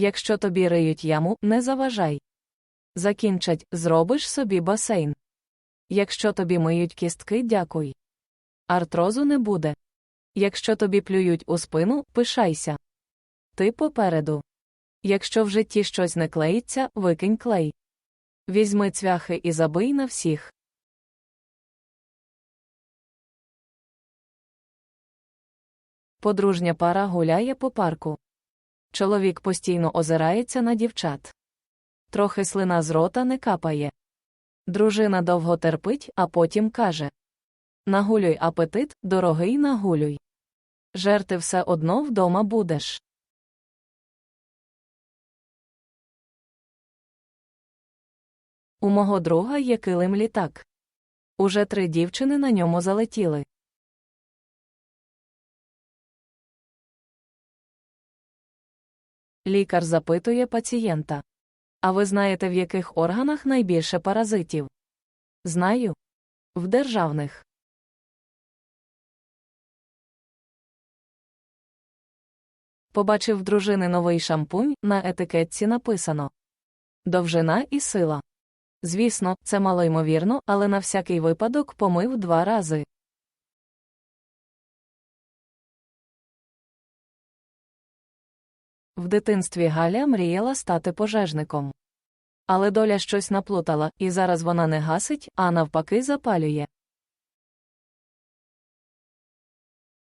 Якщо тобі риють яму, не заважай. Закінчать, зробиш собі басейн. Якщо тобі миють кістки, дякуй. Артрозу не буде. Якщо тобі плюють у спину, пишайся. Ти попереду. Якщо в житті щось не клеїться, викинь клей. Візьми цвяхи і забий на всіх. Подружня пара гуляє по парку. Чоловік постійно озирається на дівчат. Трохи слина з рота не капає. Дружина довго терпить, а потім каже: Нагулюй апетит, дорогий нагулюй. Жерти все одно вдома будеш. У мого друга є килим літак. Уже три дівчини на ньому залетіли. Лікар запитує пацієнта. А ви знаєте, в яких органах найбільше паразитів? Знаю. В державних. Побачив дружини новий шампунь, на етикетці написано Довжина і сила. Звісно, це малоймовірно, але на всякий випадок помив два рази. В дитинстві Галя мріяла стати пожежником. Але доля щось наплутала, і зараз вона не гасить, а навпаки запалює.